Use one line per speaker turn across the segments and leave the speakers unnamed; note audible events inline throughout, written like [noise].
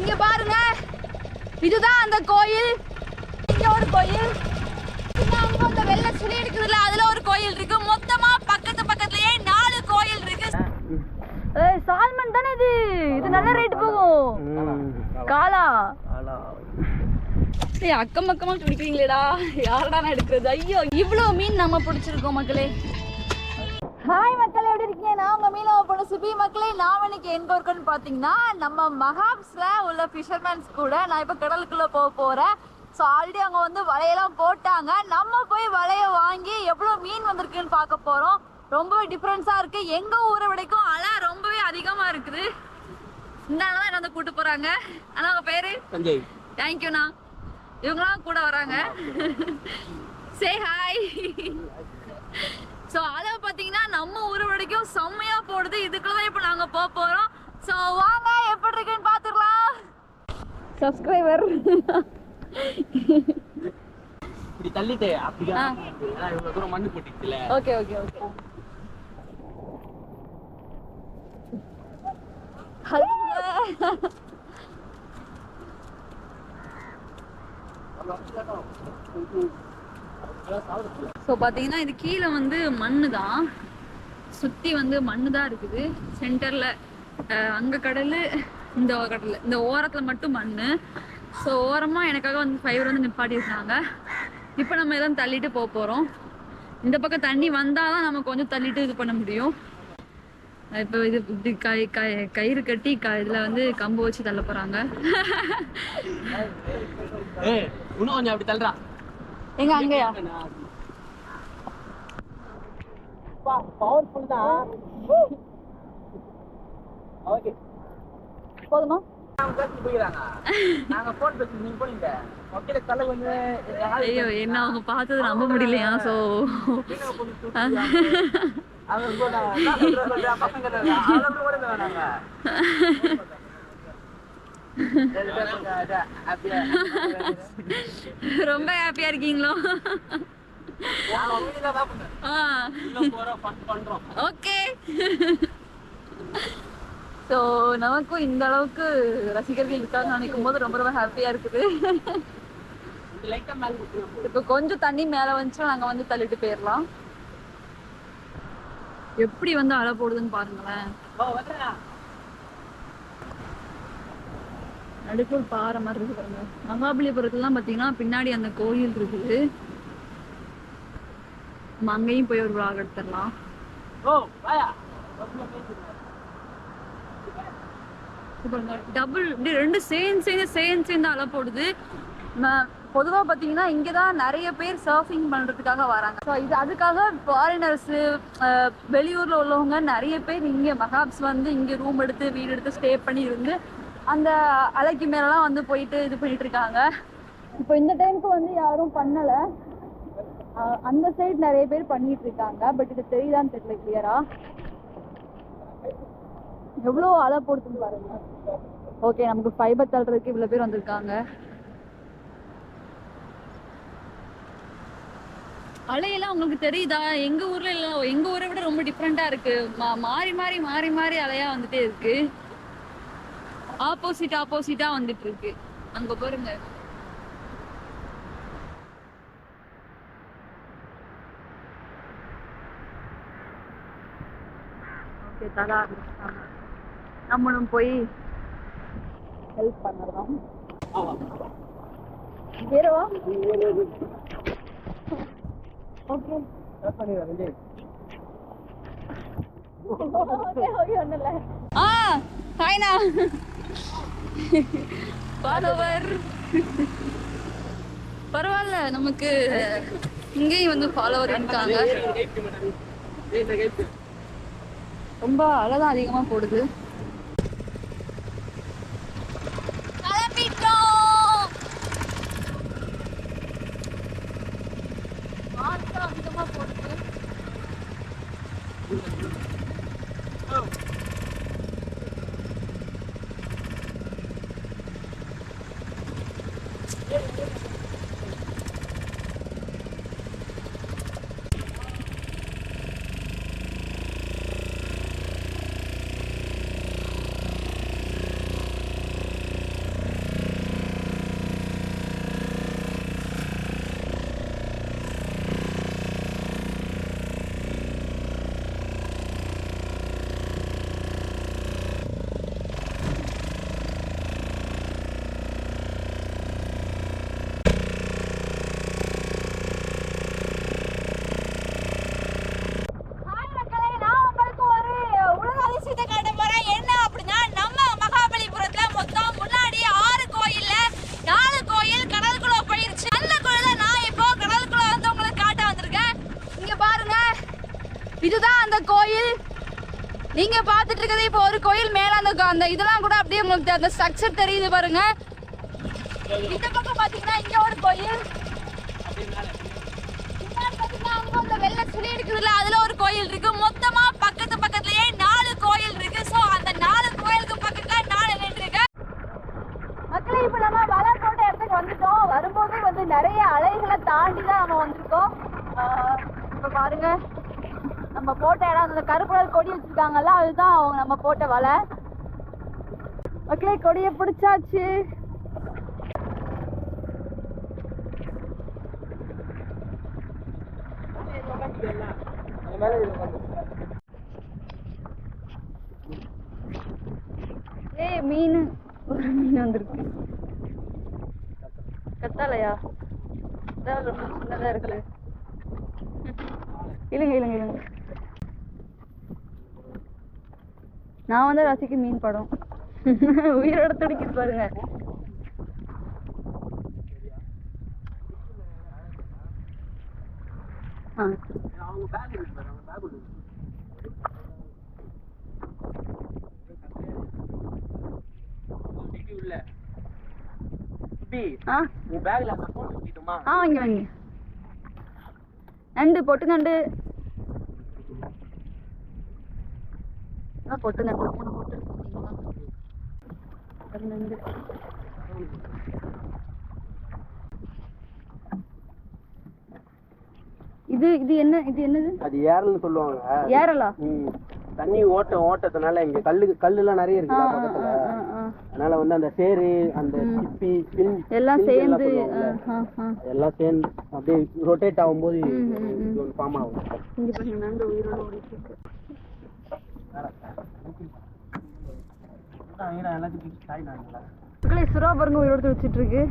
இங்க பாருங்க. இதுதான் அந்த கோயில். இங்க ஒரு கோயில். அங்க அந்த வெள்ளை சுழி எடுக்கிறதுல அதுல ஒரு கோயில் இருக்கு. மொத்தமா பக்கத்து பக்கத்துலயே நாலு கோயில் இருக்கு. ஏய் சால்மன் தானே இது? இது நல்ல ரேட் போகும். காலா? ஏய் அக்கம் பக்கமா பிடிக்கிறீங்களேடா யாரடா நான் எடுக்கிறது? ஐயோ இவ்வளோ மீன் நம்ம பிடிச்சிருக்கோம் மக்களே. ஹாய் மக்கள். நான் உங்க மீனவ பொண்ணு சுபி மக்களே நான் இன்னைக்கு எங்க இருக்கேன்னு பாத்தீங்கன்னா நம்ம மகாப்ஸ்ல உள்ள ஃபிஷர்மேன்ஸ் கூட நான் இப்போ கடலுக்குள்ள போக போறேன். ஸோ ஆல்ரெடி அவங்க வந்து வலையெல்லாம் போட்டாங்க. நம்ம போய் வலைய வாங்கி எவ்வளோ மீன் வந்திருக்குன்னு பார்க்க போறோம். ரொம்பவே டிஃப்ரென்ஸா இருக்கு. எங்க ஊரை விடைக்கும் அலை ரொம்பவே அதிகமா இருக்குது. இந்த அண்ணா தான் என்ன வந்து கூட்டு போறாங்க. ஆனா அவங்க பேரு?
சஞ்சய்.
தேங்க்யூண்ணா இவங்களாம் கூட வராங்க. சே ஹாய் ஸோ அதை பார்த்தீங்கன்னா நம்ம ஊர் வரைக்கும் செம்மையா போடுது இதுக்குள்ள தான் இப்போ நாங்கள் போக போகிறோம் ஸோ வாங்க எப்படி இருக்குன்னு பார்த்துக்கலாம் சப்ஸ்கிரைபர்
இப்படி தள்ளிட்டு அப்படியா தூரம் மண்ணு போட்டுச்சுல
ஓகே ஓகே ஓகே ஸோ பார்த்தீங்கன்னா இது கீழே வந்து மண்ணு தான் சுற்றி வந்து மண்ணு தான் இருக்குது சென்டரில் அங்கே கடல் இந்த கடல். இந்த ஓரத்தில் மட்டும் மண் ஸோ ஓரமாக எனக்காக வந்து ஃபைவர் வந்து நிப்பாட்டியிருக்காங்க இப்போ நம்ம எல்லாம் தள்ளிட்டு போக போகிறோம் இந்த பக்கம் தண்ணி வந்தால் தான் நம்ம கொஞ்சம் தள்ளிட்டு இது பண்ண முடியும். இப்போ இது இப்படி கை கை கயிறு கட்டி க இதில் வந்து கம்பு வச்சு தள்ள போகிறாங்க
ஏய் இன்னும் கொஞ்சம் அப்படி தள்ளுறா
எங்க அங்கேயா?
பவர்ஃபுல் தான். ஓகே
போதுமா? ஐயோ என்ன அவங்க பார்த்தது நம்ப முடியலையா? [laughs]
அப்படியே.
ரொம்ப ஹாப்பியாக இருக்கீங்களோ? ஓகே. ஸோ நமக்கும் இந்த அளவுக்கு ரசிகர்கள் இருக்காங்க நினைக்கும் போது ரொம்ப ரொம்ப ஹாப்பியா இருக்குது. இப்போ கொஞ்சம் தண்ணி மேல வந்துச்சுன்னா நாங்க வந்து தள்ளிட்டு போயிடலாம் எப்படி வந்து அலை போடுதுன்னு பாருங்களேன்.
ஓ
நடுக்குள் பாறை மாதிரி இருக்கு மகாபலிபுரத்துல மகாபலிபுரத்துலாம் பார்த்தீங்கன்னா பின்னாடி அந்த கோயில் இருக்குது. அங்கேயும் போய் ஒரு vlog எடுத்துடலாம். டபுள் இப்படி ரெண்டு சேர்ந்து சேர்ந்து சேர்ந்து சேர்ந்து அலை போடுது. பொதுவாக பார்த்தீங்கன்னா இங்கே தான் நிறைய பேர் சர்ஃபிங் பண்ணுறதுக்காக வராங்க. ஸோ இது அதுக்காக ஃபாரினர்ஸு வெளியூரில் உள்ளவங்க நிறைய பேர் இங்கே மகாப்ஸ் வந்து இங்கே ரூம் எடுத்து வீடு எடுத்து ஸ்டே பண்ணி இருந்து அந்த அலைக்கு மேலலாம் வந்து போயிட்டு இது பண்ணிட்டு இருக்காங்க. இப்போ இந்த டைமுக்கு வந்து யாரும் பண்ணலை. அந்த சைடு நிறைய பேர் பண்ணிட்டு இருக்காங்க பட் இது தெரியுதான்னு தெரியல கிளியரா எவ்வளோ அலை போடுதுன்னு பாருங்க. ஓகே நமக்கு ஃபைபர் தள்ளுறதுக்கு இவ்வளோ பேர் வந்திருக்காங்க. அலையெல்லாம் உங்களுக்கு தெரியுதா? எங்க ஊர்ல எல்லாம் எங்க ஊரை விட ரொம்ப டிஃப்ரெண்டா இருக்கு. மா- மாறி மாறி மாறி மாறி அலையா வந்துட்டே இருக்கு. ஆப்போசிட் ஆப்போசிட்டா வந்துட்டு இருக்கு. அங்க பாருங்க. ஓகே தர ஆரம்பிச்சிட்டாங்க நம்மளும் போய் ஹெல்ப் பண்ணலாம் வேறவா ஓகே ஆ ஹாய்னா ஃபாலோவர் பரவாயில்ல நமக்கு இங்கேயும் வந்து ஃபாலோவர் இருக்காங்க ரொம்ப அழதான் அதிகமா போடுது அதிகமா போடுது Thank you. அந்த கோயில். நீங்க பாத்துட்டு இருக்கிறது இப்போ ஒரு கோயில் மேல அந்த அந்த இதெல்லாம் கூட அப்படியே உங்களுக்கு அந்த ஸ்ட்ரக்சர் தெரியுது பாருங்க. இந்த பக்கம் பாத்தீங்கன்னா இங்க ஒரு கோயில். அந்த வெள்ளை சுழி இருக்குதுல்ல அதுல ஒரு கோயில் இருக்கு. மொத்தமா கலர் அதுதான் அவங்க நம்ம போட்ட வலை. ஓகே கொடியை பிடிச்சாச்சு. ஏய் மீன். ஒரு மீன் வந்திருக்கு. கத்தாலையா? அதான் சின்னதா இருக்கு. இல்லைங்க இல்லைங்க இல்லைங்க நான் வந்து ரசிக்கும் மீன் படம். [laughs] உயிரோட துடிக்குது பாருங்க. ஆ. சரி.
அவங்க பேக் இருக்கு பாரு, அவங்க பேக் இருக்கு டிக்கி உள்ள சுபி
ஆ
உன் பேக்ல அந்த போன் வச்சுக்கிட்டுமா
ஆ வாங்கி வாங்கி நண்டு பொட்டு நண்டு ஆ பொட்டு நண்டு மூணு பொட்டு இருக்கு நண்டு இது இது என்ன இது என்னது?
அது ஏரல்னு சொல்லுவாங்க.
ஏரலா.
தண்ணி ஓட்ட ஓட்டத்தினால இங்க கல்லு கல்லுலாம் நிறைய பக்கத்துல?
ஆ.
அதனால வந்து அந்த சேரு அந்த சிப்பி பின்
எல்லாம் சேர்ந்து.
எல்லாம் சேர்ந்து அப்படியே ரொட்டேட் ஆகும்போது. இது ஒன்று ஃபார்ம் ஆகும்.
இங்க பாருங்க நண்டு உயிரோட ஓடிட்டு இருக்கு
எல்லாத்துக்கும் காய் நாங்களா
மக்களே சுறா பாருங்க உயிரோட வச்சுட்டு இருக்கு.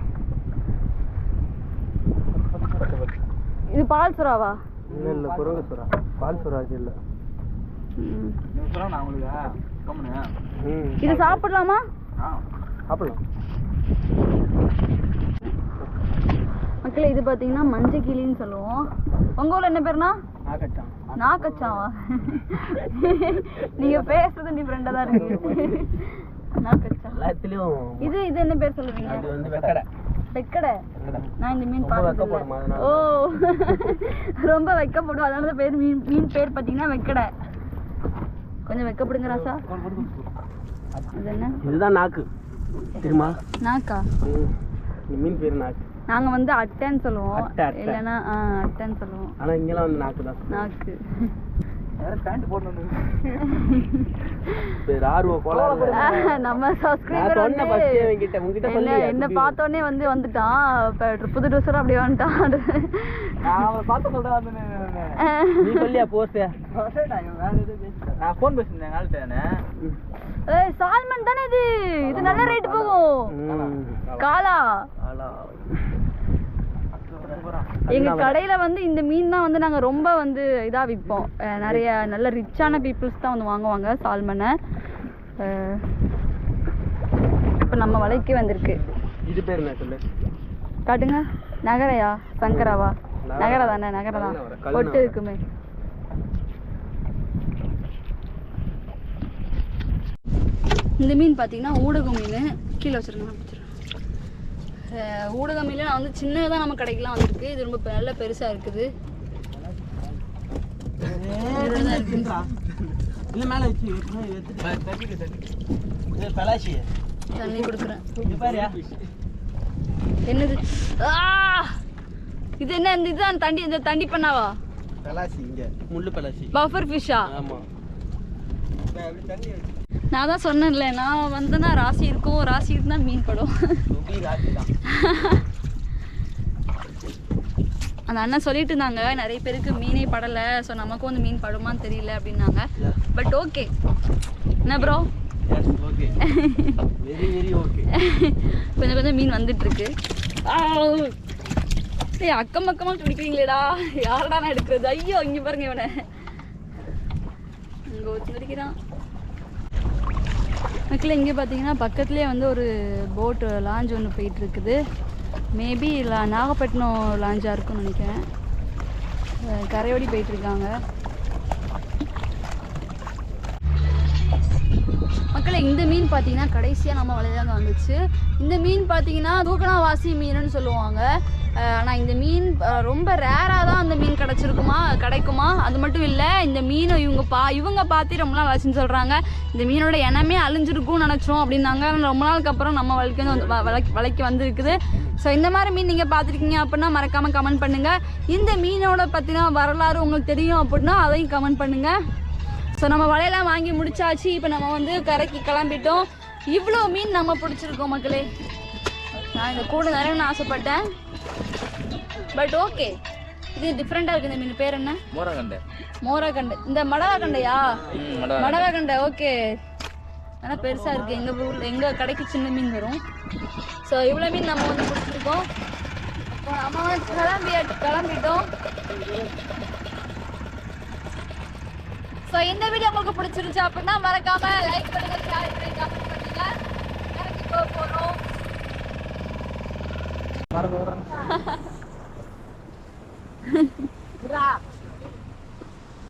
இது பால் சுறாவா?
இல்லை இல்லை குரங்கு சுறா. பால் சுறா இது இல்லை.
இது சாப்பிடலாமா?
ஆ.
சாப்பிடலாம்.
மக்களே இது பார்த்தீங்கன்னா மஞ்சள் கிளின்னு சொல்லுவோம். உங்க ஊர்ல என்ன பேருனா
நாகச்சான்.
நாக்கச்சாவா நீங்க பேசுறது டிஃப்ரெண்டா தான் இருக்கு நாக்கச்சா
எல்லாத்துலேயும்
இது இது என்ன பேர் சொல்லுவீங்க?
அது வந்து வெக்கடை.
வெக்கடை. நான் இந்த மீன் பார்த்தது? ஓ. ரொம்ப வெக்கப்படும். அதனால தான் பேர் மீன் மீன் பேர் பார்த்தீங்கன்னா வெக்கடை. கொஞ்சம் வெக்கப்படுங்க ராசா. அது என்ன?
இதுதான் நாக்கு. தெரியுமா?
நாக்கா?
மீன் பேர் நாக்கு.
நாங்க வந்து அட்டைன்னு சொல்லுவோம்.
அட்டை,
ஆ, அட்டைன்னு சொல்லுவோம்.
ஆனா இங்கெல்லாம் வந்து நாக்கு தான்.
நாக்கு.
வேற பேண்ட் போடணும்
பேர் ஆர்வ கோளாறு.
ஆ, நம்ம
நான்
சப்ஸ்கிரைபர் வந்து என்ன
சொல்லியா,
என்ன? பார்த்தோன்னே வந்து வந்துட்டான். இப்போ புது ட்ரெஸ்ஸோட அப்படியே வந்துட்டான்.
நான் அவனை பார்த்து சொல்றேன் வந்து
ஆ.
நீ சொல்லியா போஸ்ட்
நான் ஃபோன் பேசியிருந்தேன் எங்க ஆள்கிட்ட
ஏய் சால்மன் தானே இது? இது நல்ல ரேட் போகும். காலா. எங்க கடையில வந்து இந்த மீன் தான் வந்து நாங்க ரொம்ப வந்து இதா விற்போம் நிறைய நல்ல ரிச்சான பீப்புள்ஸ் தான் வந்து வாங்குவாங்க சால்மனை இப்ப நம்ம வலைக்கு வந்திருக்கு.
இது பேர் என்ன சொல்லு?
காட்டுங்க. நகரையா? சங்கராவா?
நகரா.
நகர தானே நகர தான். பொட்டு இருக்குமே இந்த மீன் பார்த்தீங்கன்னா ஊடக மீன். கீழே வச்சிருக்கேன் ஊடக மீன் நான் வந்து சின்னதாக நம்ம கடைக்கெல்லாம் வந்திருக்கு. இது ரொம்ப நல்ல பெருசா இருக்குது. தண்ணி கொடுக்குறேன். என்னது? ஆ! இது என்ன இந்த இதுதான் தண்டி இந்த தண்டி பண்ணாவா?
பலாசி இங்க. முள்ளு பலாசி.
பஃபர் ஃபிஷ்ஷா
ஆமா.
நான் தான் சொன்னேன்ல நான் வந்தேன்னா ராசி இருக்கும் ராசி இருந்தா மீன் படும்.
சுபி ராசி தான். [laughs]
அந்த அண்ணன் சொல்லிட்டு இருந்தாங்க நிறைய பேருக்கு மீனே படலை ஸோ நமக்கும் வந்து மீன் படுமான்னு தெரியல அப்படின்னாங்க. பட் ஓகே என்ன ப்ரோ [laughs] [laughs] கொஞ்சம் கொஞ்சம் மீன் வந்துட்டு இருக்கு ஏய் அக்கம் பக்கமாக துடிக்கிறீங்களேடா யாரடா நான் எடுக்கிறது? ஐயோ இங்கே பாருங்க இவனை. இங்கே ஒருத்தன் துடிக்கிறான் மக்கள் இங்கே பார்த்தீங்கன்னா பக்கத்துலேயே வந்து ஒரு போட்டு லாஞ்ச் ஒன்று போயிட்டுருக்குது. மேபி மேபி நாகப்பட்டினம் லாஞ்சாக இருக்கும்னு நினைக்கிறேன். கரையோடி போயிட்டுருக்காங்க. மக்களை இந்த மீன் பார்த்தீங்கன்னா கடைசியாக நம்ம வலையில வந்துச்சு. இந்த மீன் பார்த்தீங்கன்னா தூக்கணாவாசி மீனுன்னு சொல்லுவாங்க. ஆனால் இந்த மீன் ரொம்ப ரேராக தான் அந்த மீன் கிடச்சிருக்குமா? கிடைக்குமா? அது மட்டும் இல்லை இந்த மீனை இவங்க பா இவங்க பார்த்து ரொம்ப நாள் ஆச்சுன்னு சொல்கிறாங்க இந்த மீனோட இனமே அழிஞ்சிருக்கும்னு நினச்சோம் அப்படின்னாங்க. ரொம்ப நாளுக்கு அப்புறம் நம்ம வலைக்கு வந்து வ- வலைக்கு வலைக்கு வந்திருக்குது. ஸோ இந்த மாதிரி மீன் நீங்கள் பார்த்துருக்கீங்க அப்படின்னா மறக்காமல் கமெண்ட் பண்ணுங்கள் இந்த மீனோட பற்றின வரலாறு உங்களுக்கு தெரியும் அப்படின்னா அதையும் கமெண்ட் பண்ணுங்கள் ஸோ நம்ம வலையெல்லாம் வாங்கி முடிச்சாச்சு. இப்போ நம்ம வந்து கரைக்கு கிளம்பிட்டோம். இவ்வளோ மீன் நம்ம பிடிச்சிருக்கோம் மக்களே. நான் இந்த கூட நிறையன்னு ஆசைப்பட்டேன். பட் ஓகே இது டிஃப்ரெண்ட்டாக இருக்குது. இந்த மீன் பேர் என்ன?
மோரகண்டை.
மோரகண்டை. இந்த மடவா கண்டையா
மடவா
கண்டை ஓகே ஆனால் பெருசாக இருக்குது எங்கள் ஊரில் எங்கள் கடைக்கு சின்ன மீன் வரும். ஸோ இவ்வளோ மீன் நம்ம வந்து பிடிச்சிருக்கோம் இப்போ நம்ம வந்து கிளம்பி கிளம்பிட்டோம். ஸோ இந்த வீடியோ உங்களுக்கு பிடிச்சிருந்துச்சு அப்படின்னா மறக்காம லைக் பண்ணுங்க ஷேர் பண்ணுங்க கமெண்ட் பண்ணுங்க. இறங்கி போக போகிறோம் [laughs]
哼哼不知